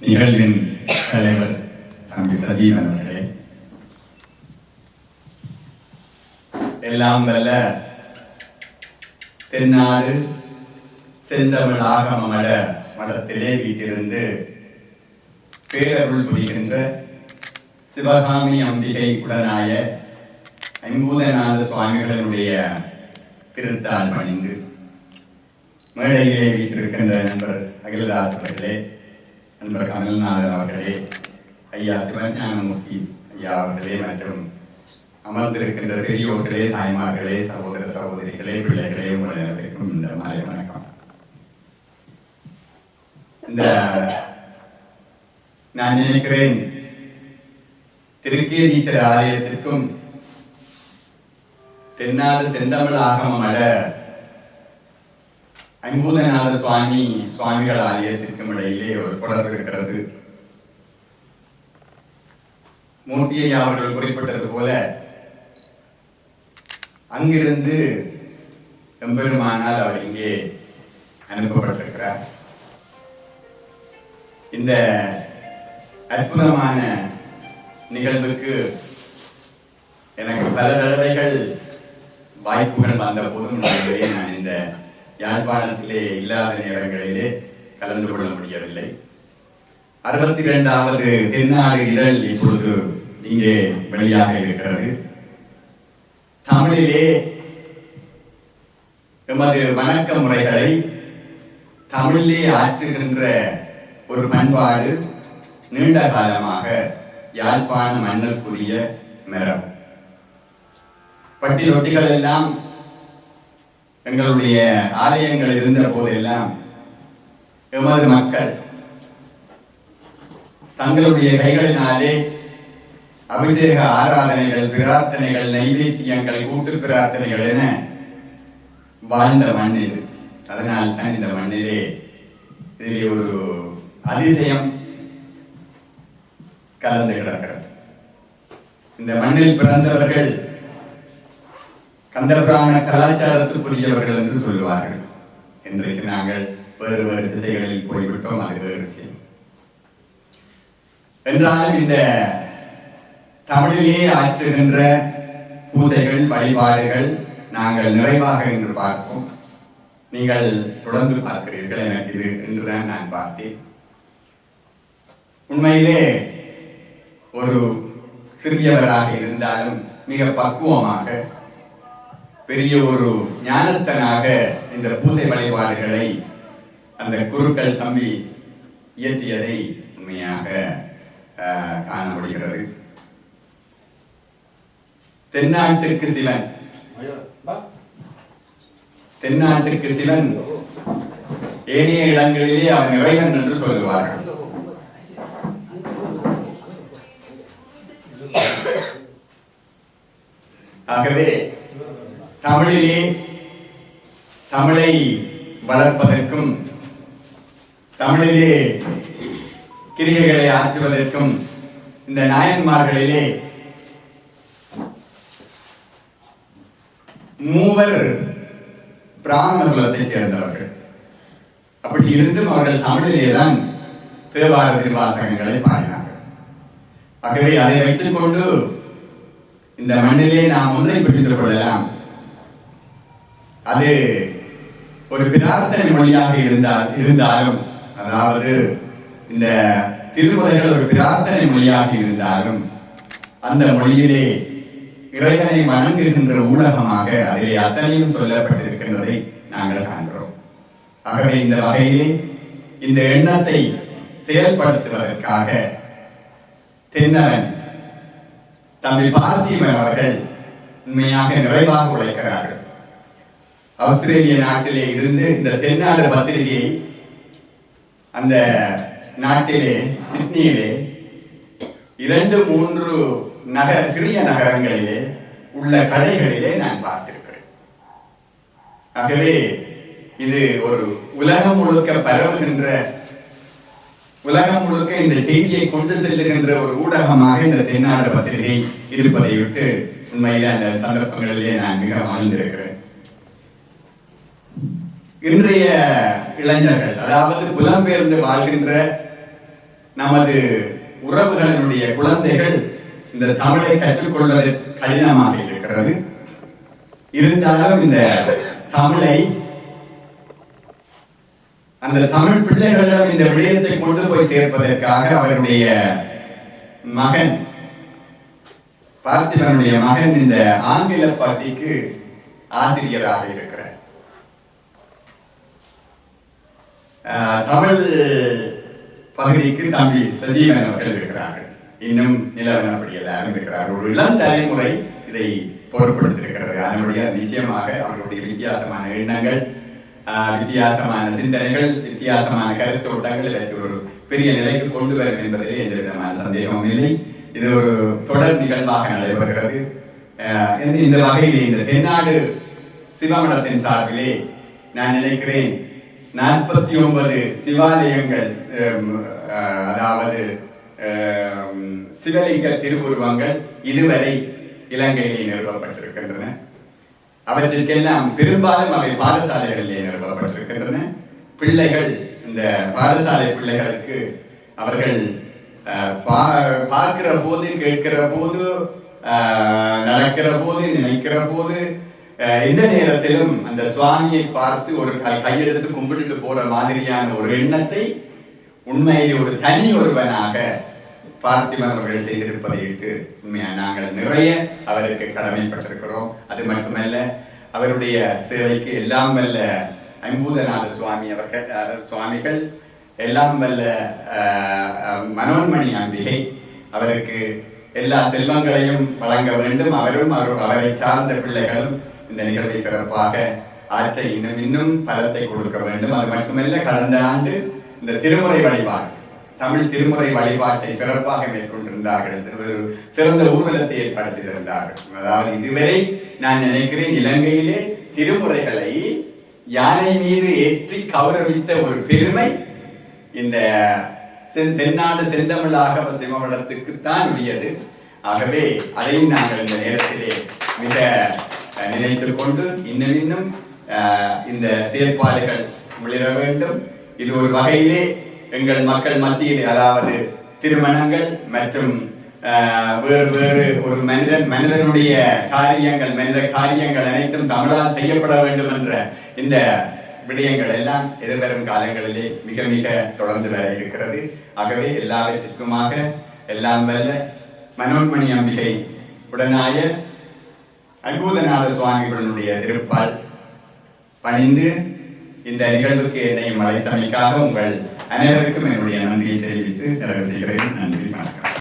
நிகழ்வின் தலைவர் தம்பி சஜீவன் அவர்களே. எல்லாம் வல்ல திருநாடு செந்தமிழாக மட மடத்திலே வீட்டிலிருந்து பேரருள் புரிகின்ற சிவகாமி அம்பிகை உடனாய ஐம்பூதநாத சுவாமிகளினுடைய திருத்தாள் பணிந்து மேடையிலே வீட்டிருக்கின்ற நண்பர் அகிலதாஸ் அவர்களே. நண்பர் கமல்நாதன் அவர்களே ஐயா சிவஞானமூர்த்தி ஐயா அவர்களே மற்றும் அமர்ந்திருக்கின்ற பெரியோர்களே தாய்மார்களே சகோதர சகோதரிகளே பிள்ளைகளே உங்கள் அனைவருக்கும் இந்த மாலை வணக்கம் இந்த நான் நினைக்கிறேன் திருக்கேதீச்சர் ஆலயத்திற்கும் தென்னாடு செந்தமிழ் ஆகம மட ஐம்பூதநாத சுவாமி சுவாமிகள் ஆலயத்திற்கும் இடையிலே ஒரு தொடர்பு இருக்கிறது. மூர்த்தியை அவர்கள் குறிப்பிட்டது போல அங்கிருந்து எம்பெருமானால் அவர் இங்கே அனுப்பப்பட்டிருக்கிறார். இந்த அற்புதமான நிகழ்வுக்கு எனக்கு பல தடவைகள் வாய்ப்புகள் வந்த போதும் நான் இந்த யாழ்ப்பாணத்திலே இல்லாத நேரங்களிலே கலந்து கொள்ள முடியவில்லை. அறுபத்தி இரண்டாவது தென்னாடு இதழ் இப்பொழுது இங்கே வெளியாக இருக்கிறது. தமிழிலே எமது வணக்க முறைகளை தமிழிலே ஆற்றுகின்ற ஒரு பண்பாடு நீண்ட காலமாக யாழ்ப்பாண மன்னருக்குரிய மரம். பட்டி தொட்டிகள் எல்லாம் எங்களுடைய ஆலயங்கள் இருந்த போதெல்லாம் எமது மக்கள் தங்களுடைய கைகளினாலே அபிஷேக ஆராதனைகள் பிரார்த்தனைகள் நைவேத்தியங்கள் கூட்டு பிரார்த்தனைகள் என வாழ்ந்த மண் இது அதனால் தான் இந்த மண்ணிலே ஒரு அதிசயம் கலந்து கிடக்கிறது. இந்த மண்ணில் பிறந்தவர்கள் கந்தபுராண கலாச்சாரத்துக்குரியவர்கள் என்று சொல்லுவார்கள். இன்றைக்கு நாங்கள் வேறு வேறு திசைகளில் போய்விட்டோம் அது வேறு விஷயம். என்றாலும் இந்த தமிழிலே ஆற்றுகின்ற பூஜைகள் வழிபாடுகள் நாங்கள் நிறைவாக என்று பார்ப்போம். நீங்கள் தொடர்ந்து பார்க்கிறீர்கள் எனக்கு இது என்றுதான் நான் பார்த்தேன். உண்மையிலே ஒரு சிறியவராக இருந்தாலும் மிக பக்குவமாக பெரிய ஒரு ஞானஸ்தனாக இந்த பூசை வழிபாடுகளை அந்த குருக்கள் தம்பி இயற்றியதை உண்மையாக காணப்படுகிறது. காண முடிகிறது தென்னாட்டிற்கு சிவன். தென்னாட்டிற்கு சிவன் ஏனைய இடங்களிலே அவன் இறைவன் என்று சொல்லுவார்கள். ஆகவே தமிழிலே தமிழை வளர்ப்பதற்கும் தமிழிலே கிரியைகளை ஆற்றுவதற்கும் இந்த நாயன்மார்களிலே மூவர் பிராமண குலத்தை சேர்ந்தவர்கள். அப்படி இருந்தும் அவர்கள் தமிழிலே தான் தேவார திருவாசகங்களை பாடினார்கள். ஆகவே அதை வைத்துக் கொண்டு இந்த மண்ணிலே நாம் ஒன்றை பிடித்துக் கொள்ளலாம். அது ஒரு பிரார்த்தனை மொழியாக இருந்தால் இருந்தாலும் அதாவது இந்த திருமுறைகள் ஒரு பிரார்த்தனை மொழியாக இருந்தாலும் அந்த மொழியிலே இறைவனை வணங்குகின்ற ஊடகமாக அதிலே அத்தனையும் சொல்லப்பட்டிருக்கின்றதை நாங்கள் காண்கிறோம். ஆகவே இந்த வகையிலே இந்த எண்ணத்தை செயல்படுத்துவதற்காக தென்னவன் தம்பி பார்த்திபன் அவர்கள் உண்மையாக நிறைவாக உழைக்கிறார்கள். ஆஸ்திரேலிய நாட்டிலே இருந்து இந்த தென்னாடு பத்திரிகையை அந்த நாட்டிலே சிட்னியிலே இரண்டு மூன்று நகர சிறிய நகரங்களிலே உள்ள கடைகளிலே நான் பார்த்திருக்கிறேன். ஆகவே இது ஒரு உலகம் முழுக்க பரவுகின்ற உலகம் முழுக்க இந்த செய்தியை கொண்டு செல்லுகின்ற ஒரு ஊடகமாக இந்த தென்னாடு பத்திரிகை இருப்பதை விட்டு உண்மையில அந்த சந்தர்ப்பங்களிலே நான் மிக வாழ்ந்திருக்கிறேன் இன்றைய இளைஞர்கள் அதாவது புலம்பெயர்ந்து வாழ்கின்ற நமது உறவுகளினுடைய குழந்தைகள் இந்த தமிழை கற்றுக்கொள்வது கடினமாக இருக்கிறது. இருந்தாலும் இந்த தமிழை அந்த தமிழ் பிள்ளைகளிடம் இந்த விடயத்தை கொண்டு போய் சேர்ப்பதற்காக அவருடைய மகன் பார்த்திபனுடைய மகன் இந்த ஆங்கில பாட்டிக்கு ஆசிரியராக இருக்கிறார். தமிழ் பகுதிக்கு தம்பி சஜீவன் அவர்கள் இருக்கிறார்கள். இன்னும் நிலவன் அப்படி ஒரு இளம் தலைமுறை இதை பொருட்படுத்தியிருக்கிறது. அதனுடைய நிச்சயமாக அவர்களுடைய வித்தியாசமான எண்ணங்கள் வித்தியாசமான சிந்தனைகள் வித்தியாசமான கருத்தோட்டங்கள் இதற்கு ஒரு பெரிய நிலைக்கு கொண்டு வரும் என்பதிலே எந்த விதமான சந்தேகமும் இல்லை. இது ஒரு தொடர் நிகழ்வாக நடைபெறுகிறது. ஆஹ், இந்த- இந்த வகையிலே இந்த தென்னாடு சிவமடத்தின் சார்பிலே நான் நினைக்கிறேன் நாற்பத்தி ஒன்பது சிவாலயங்கள் ஆஹ், அதாவது சிவலிங்க திருவுருவங்கள் இதுவரை இலங்கையில் நிறுவப்பட்டிருக்கின்றன. அவற்றிற்கெல்லாம் பெரும்பாலும் அவை பாடசாலைகளிலே நிறுவப்பட்டிருக்கின்றன. பிள்ளைகள் இந்த பாடசாலை பிள்ளைகளுக்கு அவர்கள் பா- பார்க்கிற போது கேட்கிற போது நடக்கிற போது நினைக்கிற போது எந்த நேரத்திலும் அந்த சுவாமியை பார்த்து ஒரு கையெடுத்து கும்பிட்டுட்டு போற மாதிரியான ஒரு எண்ணத்தை உண்மையிலே ஒரு தனி ஒருவனாக பார்த்திபன் அவர்கள் செய்திருப்பதை இட்டு உண்மையா நாங்கள் நிறைய அவருக்கு கடமைப்பட்டிருக்கிறோம். அது மட்டுமல்ல அவருடைய சேவைக்கு எல்லாம் வல்ல ஐம்பூதநாத சுவாமி அவர்கள் சுவாமிகள் எல்லாம் வல்ல மனோன்மணி அம்பிகை அவருக்கு எல்லா செல்வங்களையும் வழங்க வேண்டும். அவரும் அவர் அவரை சார்ந்த பிள்ளைகளும் இந்த நிகழ்வை சிறப்பாக ஆற்ற இன்னும் இன்னும் பலத்தை கொடுக்க வேண்டும். அது மட்டுமல்ல கடந்த ஆண்டு இந்த திருமுறை வழிபாடு தமிழ் திருமுறை வழிபாட்டை சிறப்பாக மேற்கொண்டிருந்தார்கள். சிறந்த ஊர்வலத்தை ஏற்பாடு செய்திருந்தார்கள். அதாவது இதுவரை நான் நினைக்கிறேன் இலங்கையிலே திருமுறைகளை யானை மீது ஏற்றி கௌரவித்த ஒரு பெருமை இந்த தென்னாடு செந்தமிழாக சிவமடத்துக்கு உரியது. ஆகவே அதையும் நாங்கள் இந்த நேரத்திலே மிக நினைத்து கொண்டு இன்னும் இன்னும் இந்த செயற்பாடுகள் மிளிர வேண்டும். இது ஒரு வகையிலே எங்கள் மக்கள் மத்தியில் அதாவது திருமணங்கள் மற்றும் வேறு வேறு ஒரு மனிதன் மனிதனுடைய காரியங்கள் மனித காரியங்கள் அனைத்தும் தமிழால் செய்யப்பட வேண்டும் என்ற இந்த விடயங்கள் எல்லாம் எதிர்வரும் காலங்களிலே மிக மிக தொடர்ந்து வர இருக்கிறது. ஆகவே எல்லாவற்றிற்குமாக எல்லாம் வல்ல மனோன்மணி அம்பிகை உடனாய அற்புதநாத சுவாமிகளுடைய திருப்பால் பணிந்து இந்த நிகழ்வுக்கு என்னை அழைத்தமைக்காக உங்கள் அனைவருக்கும் என்னுடைய நன்றியை தெரிவித்து நிறைவு செய்கிறேன். நன்றி வணக்கம்.